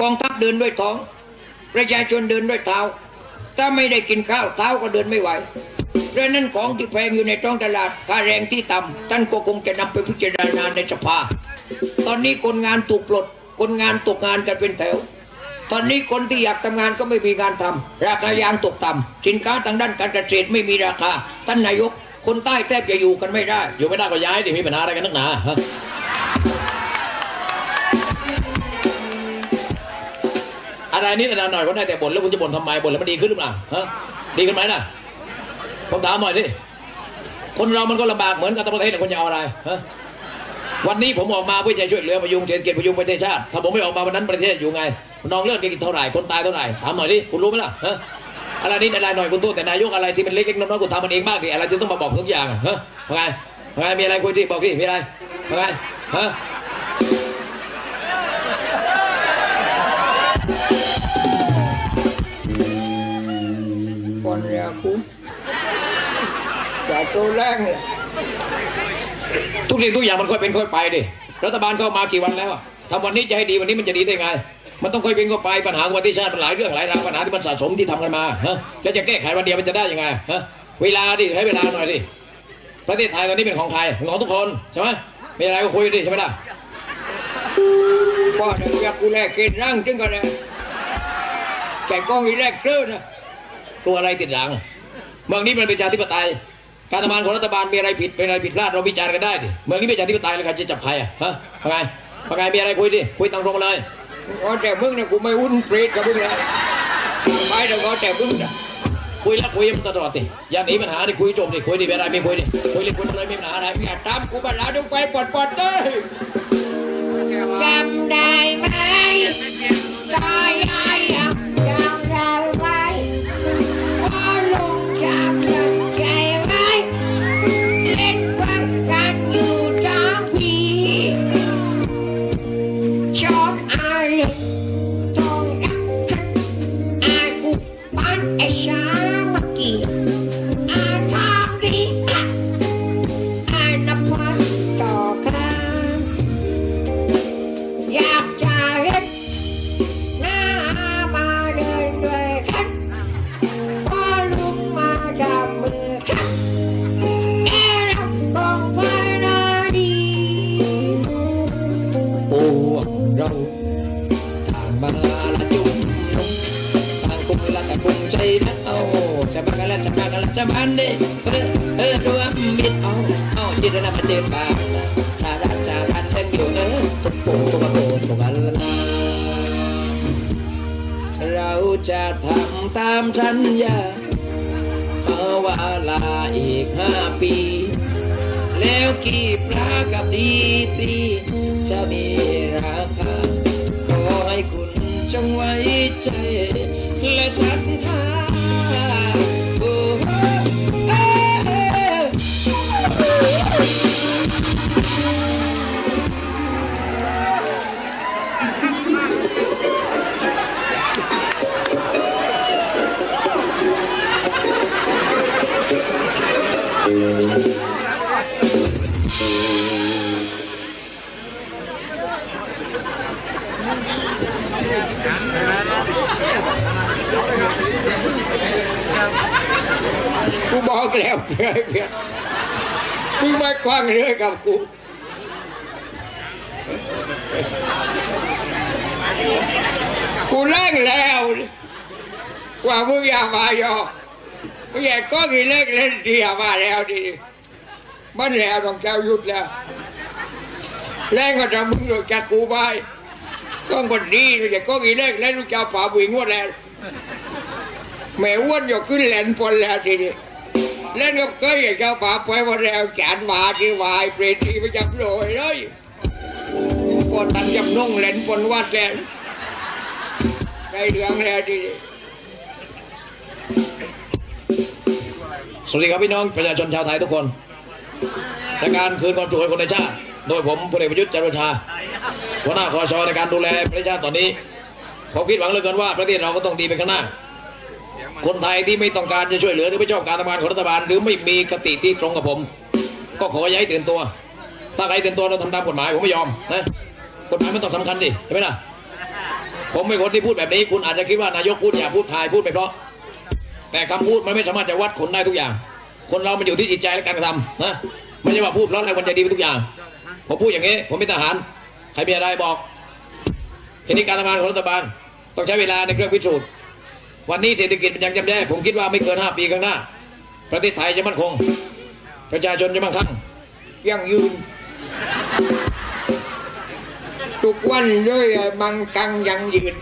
กองทัพเดินด้วยท้อง ประชาชนเดินด้วยเท้า ถ้าไม่ได้กินข้าวเท้าก็เดินไม่ไหวเพราะฉะนั้นของที่แพงอยู่ในท้องตลาดค่าแรงที่ต่ำท่านก็คงจะนำไปพิจารณาในสภา ตอนนี้คนงานถูกปลด คนงานตกงานกันเป็นแถว ตอนนี้คนที่อยากทำงานก็ไม่มีงานทำราคายางตกต่ำสินค้าทางด้านการเกษตรไม่มีราคา ท่านนายก คนใต้แทบจะอยู่กันไม่ได้ อยู่ไม่ได้ก็ย้ายดิมีปัญหาอะไรกันนักหนา อะไรนิดอะไรหน่อยก็ได้แต่บ่นแล้วคุณจะบ่นทำไมบ่นแล้วมันดีขึ้นหรือเปล่าฮะดีขึ้นไหมน่ะผมถามหน่อยสิคนเรามันก็ลำบากเหมือนกับทั้งประเทศนคนจะเอาอะไรฮะวันนี้ผมออกมาเพื่อจะช่วยเหลือประยุงเศรษฐกิจประยุงประเทศชาติถ้าผมไม่ออกมาวันนั้นประเทศอยู่ไงน้องเลือดกินเท่าไหร่คนตายเท่าไหร่ถามหน่อยดิคุณรู้ไหมล่ะฮะอะไรนิดอะไรหน่อยคุณตู้แต่นายกอะไรที่มันเล็กๆน้อยๆคุณทำมันเองมากดิอะไรที่ต้องมาบอกทุกอย่างอะฮะว่าไงไงมีอะไรคุยที่บอกดิมีอะไรไงฮะ อย่าโตแรงเลยทุกสิ่งทุกอย่างมันค่อยเป็นค่อยไปดิรัฐบาลเข้ามากี่วันแล้วทำวันนี้จะให้ดีวันนี้มันจะดีได้ไง มันต้องค่อยเป็นค่อยไปปัญหาของประเทศชาติมันหลายเรื่องหลายราวปัญหาที่มันสะสมที่ทำกันมาฮะแล้วจะแก้ไขวันเดียวมันจะได้ยังไงฮะเวลาดิให้เวลาหน่อยดิประเทศไทยตอนนี้เป็นของใครของทุกคนใช่ไหมมีอะไรก็คุยดิใช่ไหมล่ะพ่อเดี๋ยกกูแลกเกณฑ์ร่างจึงกันเลยแกกล้องอีแรกเกลือนะกลัวอะไรติดหลังเมืองนี้มันเป็นประชาธิปไตย การทำงานของรัฐบาลมีอะไรผิดเป็นอะไรผิดพลาดเราวิจารณ์กันได้ดิเมืองนี้เป็นประชาธิปไตยแล้วใครจะจับใครอะฮะว่าไงว่าไงมีอะไรคุยดิคุยตรงๆเลยอ๋อแต่มึงนะกูไม่อุ่นเปรตกับมึงแล้วไปเดี๋ยวก็แต่มึงนะคุยแล้วคุยมันตลอดดิอย่าหนีปัญหาดิคุยจบดิคุยดิเป็นอะไรไม่คุยดิคุยเลยคุยมาเลยไม่มีปัญหาอะไรอย่าตามกูมาแล้วดูไปปลดปลดเลยจำได้ไหมตายายยัง เราจะทำตามสัญญาเอาว่าลาอีกห้าปี แล้วกี่ปลากับดีตรีจะมีราคา ขอให้คุณจงไว้ใจ และศรัทธา กว้างเรื่อยกับกูกูแรงแล้วกว่ามึงอย่ามายอมึงอย่าก็กี่เล็กเล่นเดียมาแล้วดิมันแล้วต้องเจ้าหยุดแล้วแรงก็จะมึงหลุดจากกูไปก็คนดีอย่าก็กี่เล็กเล่นลูกเจ้าป่าบุยงวดแล้วแม่อ้วนอยู่ขึ้นแหลนปนแล้วทีนี้ เล่นกับเกยอย่างเจ้าป่าไปวันแล้วแขนมาที่วายเปรตที่ไปจับโรยเลยปนตันจำนงแหลนปนวัดแล้วได้เรื่องแล้วทีสวัสดีครับพี่น้องประชาชนชาวไทยทุกคนในการคืนความสุขให้คนในชาติ โดยผมพลเอกประยุทธ์จันทร์โอชาหัวหน้าคอชอในการดูแลประเทศชาติตอนนี้ผมคิดหวังเหลือเกินว่าประเทศเราก็ต้องดีไปข้างหน้า คนไทยที่ไม่ต้องการจะช่วยเหลือหรือไม่ชอบการทำงานของรัฐบาล หรือไม่มีคติที่ตรงกับผม ก็ขอย่าให้ตื่นตัว ถ้าใครตื่นตัวเราทำตามกฎหมายผมไม่ยอมนะกฎหมายมันต้องสำคัญดิใช่ไหมล่ะผมเป็นคนที่พูดแบบนี้ คุณอาจจะคิดว่านายกพูดอย่าพูดทายพูดไปเพราะ แต่คำพูดมันไม่สามารถจะวัดคนได้ทุกอย่าง คนเรามันอยู่ที่จิตใจและการกระทำนะไม่ใช่ว่าพูดเพราะอะไรมันจะดีไปทุกอย่างผมพูดอย่างนี้ ผมเป็นทหารใครมีอะไรบอกทีนี้การทำงานของรัฐบาลต้องใช้เวลาในเครื่องพิสูจน์ วันนี้เศรษฐกิจมันยังจำแย่ผมคิดว่าไม่เกินห้าปีข้างหน้า ประเทศไทยจะมั่นคง ประชาชนจะมั่งคั่งยังยืน ทุกวันเลยมังกังยังยืน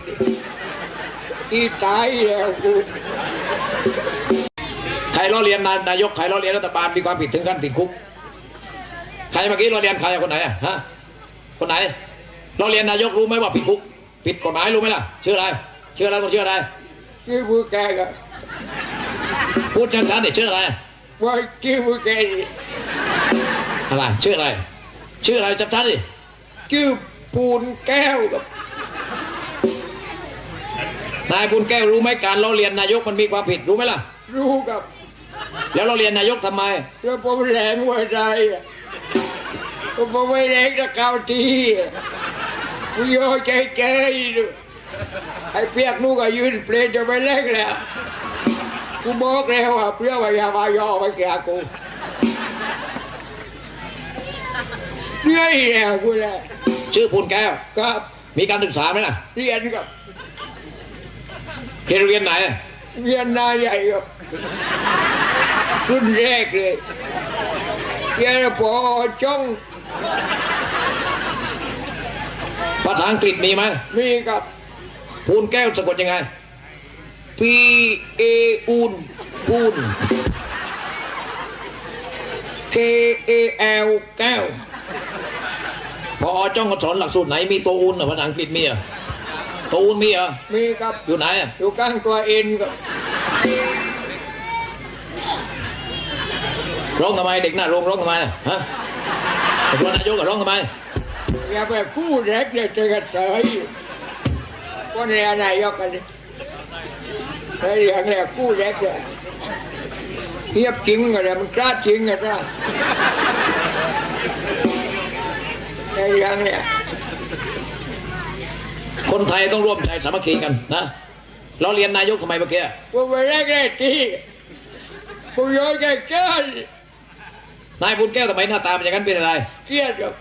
ที่ตายแล้วกูใครล้อเลียนนายนายกใครล้อเลียนรัฐบาลมีความผิดถึงขั้นติดคุก ใครเมื่อกี้ล้อเลียนใครคนไหนอะฮะคนไหนล้อเลียนนายกรู้ไหมว่าผิดคุกผิดกฎหมายรู้ไหมล่ะชื่ออะไรชื่ออะไรคนชื่ออะไร ชื่อผู้แกก็พูดชัดๆเด็ชื่ออะไรว่าชื่อผู้แกอะไรชื่ออะไร ชื่ออะไรชัดๆดิชื่อปูนแก้วกับนายบุญแก้วรู้ไหมการล้อเลียนนายกมันมีความผิดรู้ไหมล่ะ รู้กับ แล้วล้อเลียนนายกทำไมแล้วผมแรงไว้ได้อะผมไม่แรงตะเกาทีกูโยใจใจดู ไอ้เปียกนู่นก็ยืนเปลนจะไปแรงแล้วกูบอกแล้วว่าเพื่อว่าอย่ามายอไปแกกูเหนื่อยแล้วกูแหละชื่อบุญแก้วครับมีการศึกษาไหมล่ะเรียนกับเรียนโรงเรียนไหนเรียนนายใหญ่กับรุ่นแรกเลยเรียนพอจ้องภาษาอังกฤษมีไหมมีกับ พูนแก้วสะกดยังไง P A อูนพูน K A L แก้วพอจ้องก็สอนหลักสูตรไหนมีตัวอุนเหรอภาษาอังกฤษมีเหรอตัวอุนมีเหรอมีกับอยู่ไหนอะอยู่ข้างตัวเอ็นกับร้องทำไมเด็กหน้าโรงร้องทำไมฮะเด็กรนายกอะร้องทำไมอย่าไปกู้แรกเลยเจอกันเฉย คนเรียนนายกกันไอ้เรื่องแรกกู้แรกเลยเทียบจริงกันเลยมันกล้าจริงกันนะไอ้เรื่องเนี่ยคนไทยต้องร่วมใจสามัคคีกันนะเราเรียนนายกทำไมเมื่อกี้ผมไปแรกได้ที่ผมโยนแก่เกินนายบุญแก้วทำไมหน้าตาเป็นอย่างนั้นเป็นอะไรเครียดกับ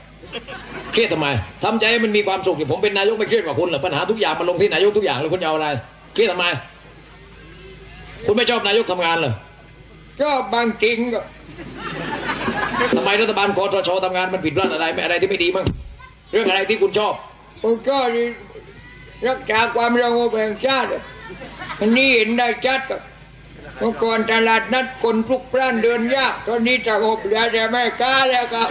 เครียดทำไมทำใจให้มันมีความสุขดิผมเป็นนายกไม่เครียดกว่าคุณเหรอปัญหาทุกอย่างมาลงที่นายกทุกอย่างแล้วคุณจะเอาอะไร เครียดทำไม คุณไม่ชอบนายกทำงานเหรอชอบบางจริงกับทำไมรัฐบาลคอทชทำงานมันผิดพลาดอะไรไม่อะไรที่ไม่ดีมั้งเรื่องอะไรที่คุณชอบผมชอบนี่รักษาความสงบแห่งชาติอะอันนี้เห็นได้ชัดกับเมื่อก่อนตลาดนัดคนพลุกพล่านเดินยากตอนนี้สงบแล้วแต่ไม่กล้าแล้วครับ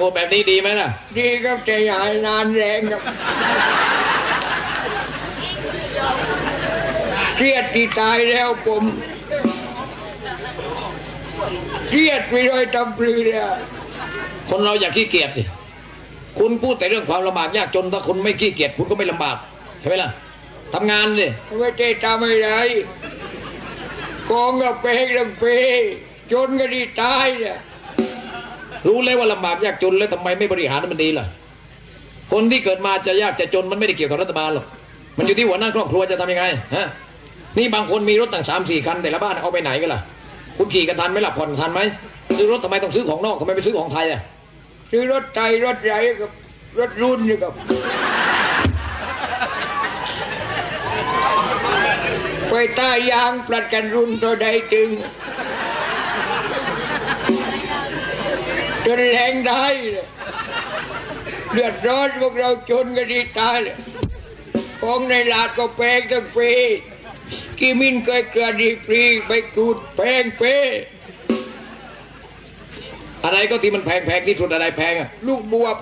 งบแบบนี้ดีไหมล่ะ ดีครับแต่อย่าให้นานแรงครับเครียดที่ตายแล้วผมเครียดไปโดยตำปลือแล้วคนเราอย่าขี้เกียจสิคุณพูดแต่เรื่องความลำบากยากจนถ้าคุณไม่ขี้เกียจคุณก็ไม่ลำบากใช่ไหมล่ะทำงานสิไม่ได้ทำอะไรกองกับเพงลังเพจนก็ดีตายเนี่ย รู้เลยว่าลำบากยากจนแล้วทำไมไม่บริหารให้มันดีล่ะ คนที่เกิดมาจะยากจะจนมันไม่ได้เกี่ยวกับรัฐบาลหรอกมันอยู่ที่หัวหน้าครอบครัวจะทำยังไงฮะนี่บางคนมีรถตั้งสามสี่คันแต่ละบ้านเอาไปไหนกันล่ะ คุณขี่กันทันไหมล่ะผ่อนทันไหมซื้อรถทำไมต้องซื้อของนอกทำไมไม่ซื้อของไทยอะซื้อรถไทยรถใหญ่กับรถรุ่นนี่กับไปใต้ยางปลัดกันรุ่นตัวใดตึง จนแรงได้เลยเดือดร้อนพวกเราจนกันดีตายเลยของในลาดก็แพงทั้งปีกิมินเคยเกลือดีปรีไปกูดแพงเป้อะไรก็ที่มันแพงแพงที่สุดอะไรแพงอะลูกบวบ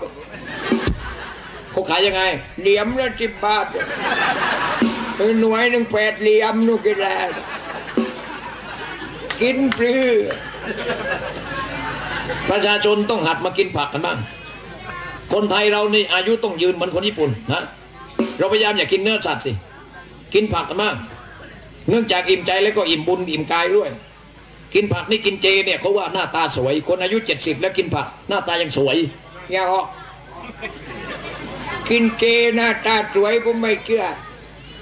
เขาขายยังไง เหลี่ยมละสิบบาทหน่วยหนึ่งแปดเหลี่ยมนู่นกินแล้วกินปลือ ประชาชนต้องหัดมากินผักกันบ้าง คนไทยเรานี่อายุต้องยืนเหมือนคนญี่ปุ่นนะเราพยายามอย่ากินเนื้อสัตว์สิ กินผักกันบ้าง เนื่องจากอิ่มใจแล้วก็อิ่มบุญอิ่มกายด้วย กินผักนี่กินเจเนี่ยเขาว่าหน้าตาสวย คนอายุ70แล้วกินผักหน้าตายังสวยอย่าออกกินเจหน้าตาสวยผมไม่เชื่อ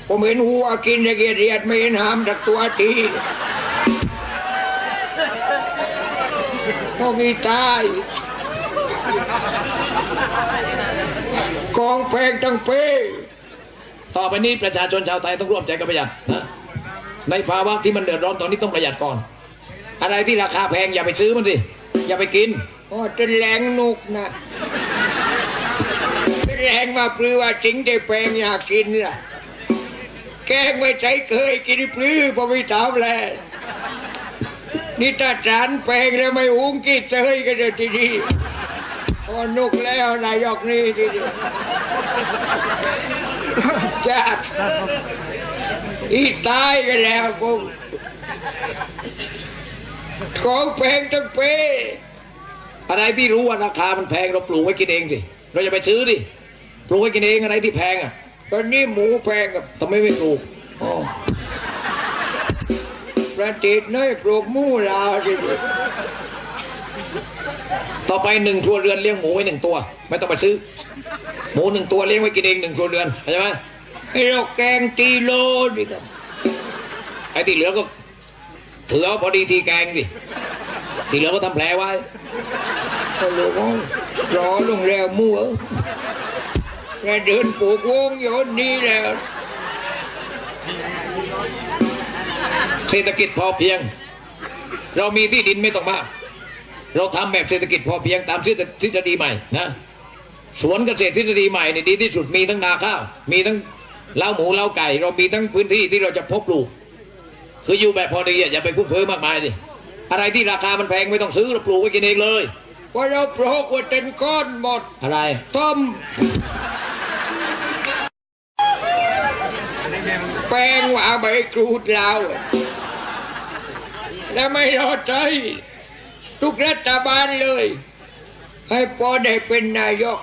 ผมเห็นหัวกินละเอียดเอียดไม่เห็นหามจากตัวที พวกนี้ตายกองแพงตั้งเป้ต่อไปนี้ประชาชนชาวไทยต้องร่วมใจกันประหยัดนะในภาวะที่มันเดือดร้อนตอนนี้ต้องประหยัดก่อน อะไรที่ราคาแพงอย่าไปซื้อมันดิอย่าไปกินโอ้จะแรงนุกนะแรงมาปลือว่าจริงได้แพงอยากกินล่ะ แกงไม่ใจเคยกินปลื้อพอไม่ถามแล้ว นี่ถ้าจานแพงแล้วไม่อุ้งกี่เตยกันเลยทีนี้พอนุกแล้วนายกนี่ทีนี้จัดอีตายกันแล้วผมของแพงทั้งเป้อะไรที่รู้ว่าราคามันแพงเราปลูกไว้กินเองสิเราอย่าไปซื้อดิปลูกไว้กินเองอะไรที่แพงอะตอนนี้หมูแพงกับทำไมไม่ปลูกอ๋อ ประเทศน้อยปลูกมูลาวทีเดียวต่อไปหนึ่งครัวเรือนเลี้ยงหมูไว้หนึ่งตัว ไม่ต้องไปซื้อ หมูหนึ่งตัวเลี้ยงไว้กินเองหนึ่งครัวเรือนเข้าใจไหมให้เราแกงตีโลดีครับไอ้ที่เหลือก็ถือเอาพอดีทีแกงดิที่เหลือก็ทำแผลไว้ก็รู้ว่ารอลงแล้วมูเอ้ยแล้วเดินปลูกวงโยนนี้แล้ว เศรษฐกิจพอเพียง เรามีที่ดินไม่ต้องมาก เราทำแบบเศรษฐกิจพอเพียงตามทฤษฎีใหม่นะสวนเกษตรทฤษฎีใหม่เนี่ยดีที่สุดมีทั้งนาข้าวมีทั้งเล้าหมูเล้าไก่ เรามีทั้งพื้นที่ที่เราจะพบปลูก คืออยู่แบบพอดีอะอย่าไปคุ้มเพิ่มมากมายดิอะไรที่ราคามันแพงไม่ต้องซื้อเราปลูกไว้กินเองเลยว่าเราปลูกว่าเป็นก้อนหมดอะไรต้มแป้งว่าใบกรูดเรา แล้วไม่รอใจทุกรัฐบาลเลย ให้พอได้เป็นนายก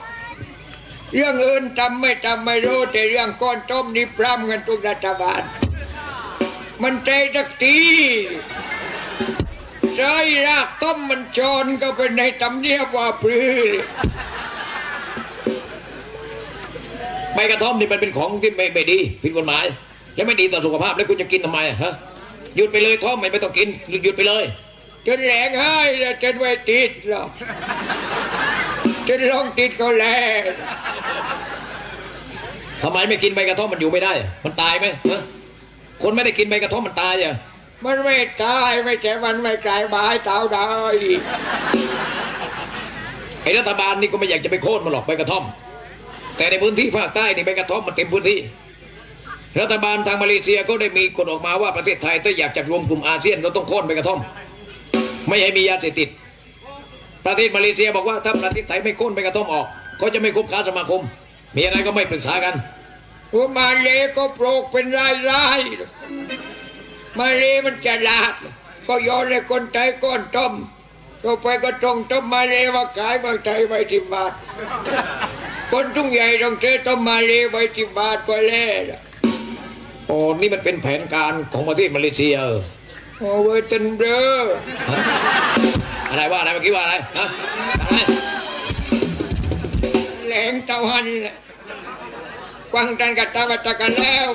เรื่องอื่นทำไม่ทำไม่รู้ แต่เรื่องก้อนต้มนี่พร่ำกันทุกรัฐบาล มันใจสักทีใจรากต้มมันจรก็เป็นในตำเนียบว่าปลือใบกระท่อมนี่มันเป็นของที่ไม่ไม่ดีผิดกฎหมาย และไม่ดีต่อสุขภาพแล้วคุณจะกินทำไมฮะ หยุดไปเลยท่อมไม่ไม่ต้องกินหยุดไปเลยจนแหลงให้แล้วจนไม่ติดหรอกจนลองติดเขาแล้วทำไมไม่กินใบกระท่อมมันอยู่ไม่ได้ มันตายไหมฮะคนไม่ได้กินใบกระท่อมมันตายอะมันไม่ตายไม่ใช่มันไม่กลายบายเต่าได้ไอ้รัฐบาลนี่ก็ไม่อยากจะไปโค่นมันหรอกใบกระท่อม แต่ในพื้นที่ภาคใต้นี่ใบกระท่อมมันเต็มพื้นที่ รัฐบาลทางมาเลเซียก็ได้มีกฎออกมาว่าประเทศไทยถ้าอยากจะรวมกลุ่มอาเซียนเราต้องโค่นใบกระท่อม ไม่ให้มียาเสพติด ประเทศมาเลเซียบอกว่าถ้าประเทศไทยไม่โค่นใบกระท่อมออกเขาจะไม่คบค้าสมาคม มีอะไรก็ไม่ปรึกษากันหัวมาเลก็โปลูกเป็นรายรายมาเลมันจะลาดก็โย้อนให้คนไทยก้อนต้มต่อไปก็ตรงต้มมาเลมาขายเมืองไทยไปสิบบาทคนทุ่งใหญ่ต้องซื้อต้มมาเลไปสิบบาทก็แล้ว โอ้นี่มันเป็นแผนการของประเทศมาเลเซียเออโอ้เวอร์ตันเบอร์ฮะอะไรว่าอะไรเมื่อกี้ว่าอะไรฮะอะไรแหลงตะวันน่ะฟังกันกับตาบัตกันแล้ว